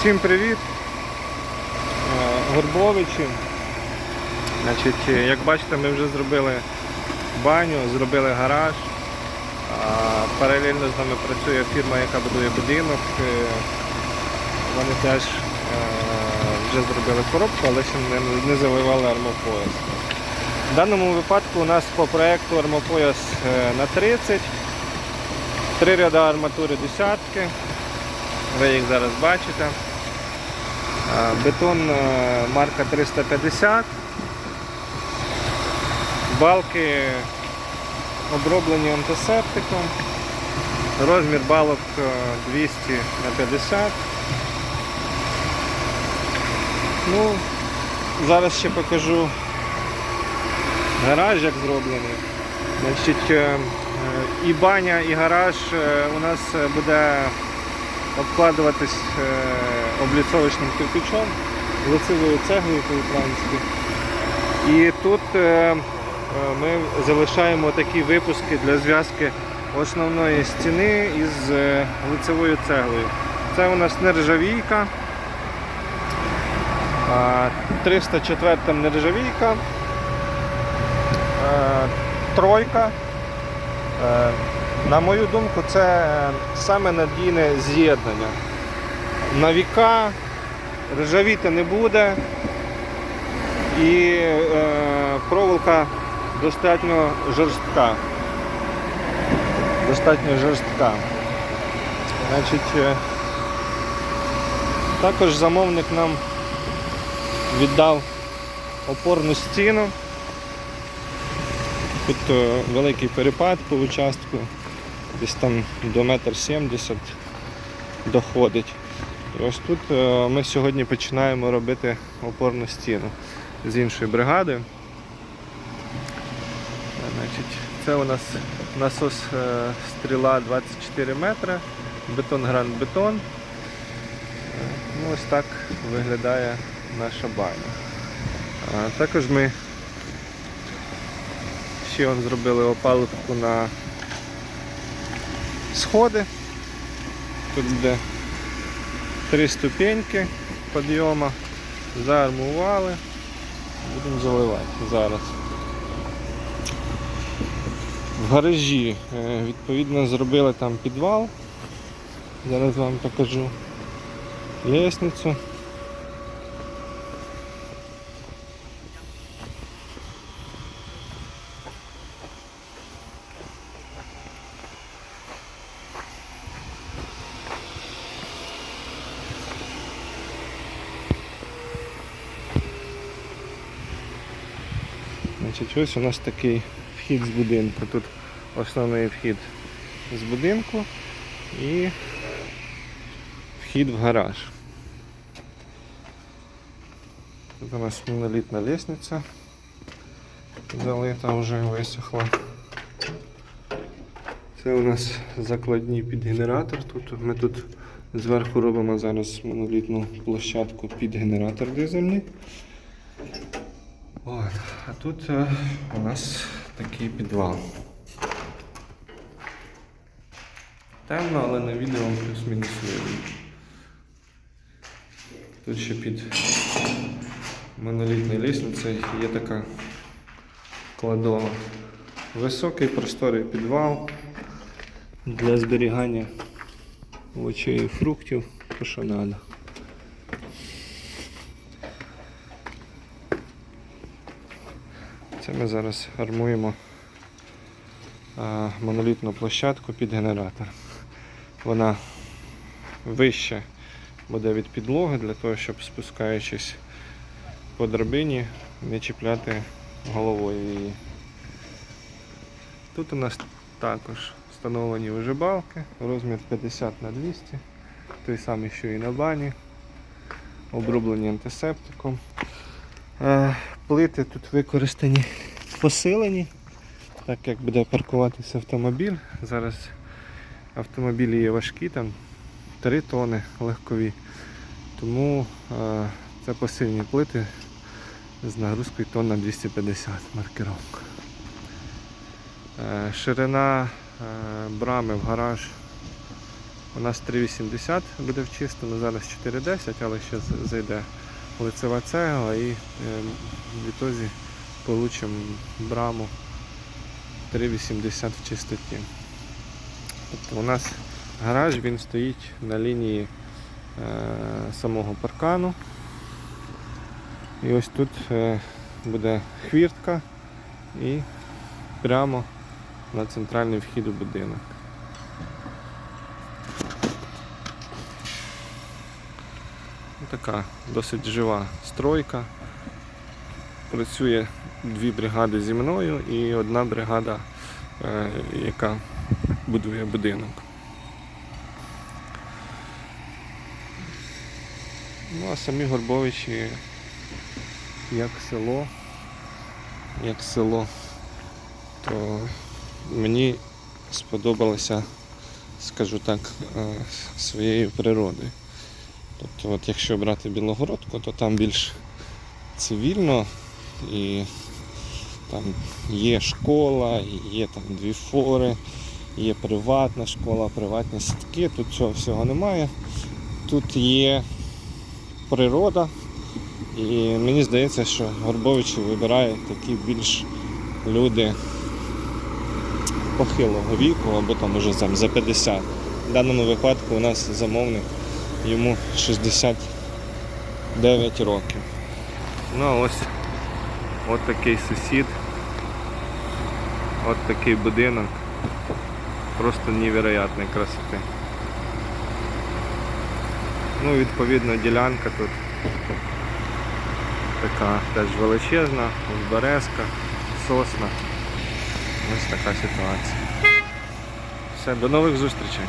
Всім привіт! Е, Горбовичі. Значить, е, як бачите, ми вже зробили баню, зробили гараж. Паралельно з нами працює фірма, яка будує будинок. Е, Вони теж е, вже зробили коробку, але ще не, заливали армопояс. В даному випадку у нас по проєкту армопояс е, на 30, три ряда арматури десятки. Ви їх зараз бачите. А, Бетон е, марка 350. Балки оброблені антисептиком. Розмір балок е, 200 на 50. Ну, зараз ще покажу гараж, як зроблений. Значить, е, е, і баня, і гараж е, у нас е, буде обкладуватись е, обліцовочним кирпичом, лицевою цеглою по-українськи. І тут е, е, ми залишаємо такі випуски для зв'язки основної стіни із е, лицевою цеглою. Це у нас нержавійка. а, 304 нержавійка. Тройка. На мою думку, це саме надійне з'єднання. На віка ржавіти не буде і е, проволока достатньо жорстка. Достатньо жорстка. Значить, е, також замовник нам віддав опорну стіну. Тут е, великий перепад по участку, десь там до метр сімдесят доходить. Ось тут е, ми сьогодні починаємо робити опорну стіну з іншої бригади. Це у нас насос е, стріла 24 метри, бетон гранд бетон. Ну, ось так виглядає наша баня. Також ми ще зробили опалубку на сходи. Тут буде три ступеньки підйому. Заармували. Будемо заливати зараз. В гаражі е, відповідно зробили там підвал. Зараз вам покажу лестницю. Значить, ось у нас такий вхід з будинку. Тут основний вхід з будинку і вхід в гараж. Тут у нас монолітна лестниця залита вже висохла. Це у нас закладні під генератор. Тут ми тут зверху робимо зараз монолітну площадку під генератор дизельний. От. А тут е, у нас такий підвал. Темно, але на відео плюс-мінус видно. Тут ще під монолітною лісницею є така кладова. Високий просторий підвал для зберігання овочей і фруктів, то що треба. Це ми зараз армуємо монолітну площадку під генератор. Вона вище буде від підлоги для того, щоб спускаючись по драбині, не чіпляти головою її. Тут у нас також встановлені вже балки, розмір 50 на 200 той самий, що і на бані, оброблені антисептиком. Е, Плити тут використані посилені, так як буде паркуватися автомобіль. Зараз автомобілі є важкі, там 3 тони легкові. Тому е, це посильні плити з нагрузкою тонн на 250 маркировка. Е, ширина е, брами в гараж У нас 3,80 буде в зараз 4,10, але ще зайде лицева цегла і е, в ітозі получимо браму 3,80 в чистоті. Тобто у нас гараж він стоїть на лінії е, самого паркану. І ось тут е, буде хвіртка і прямо на центральний вхід у будинок. Така досить жива стройка. Працює дві бригади зі мною і одна бригада, е, яка будує будинок. Ну а самі Горбовичі як село, як село, то мені сподобалося, скажу так, е, своєю природою. Тобто, от якщо брати Білогородку, то там більш цивільно і там є школа, є там дві фори, є приватна школа, приватні садки, тут цього всього немає. Тут є природа, і мені здається, що Горбовичі вибирають такі більш люди похилого віку, або там уже там, за 50. В даному випадку у нас замовник йому 69 років. Ну ось от такий сусід. От такий будинок. Просто невероятної красоти. Ну, відповідно, ділянка тут така теж величезна, березка, сосна. Ось така ситуація. Все, до нових зустрічей.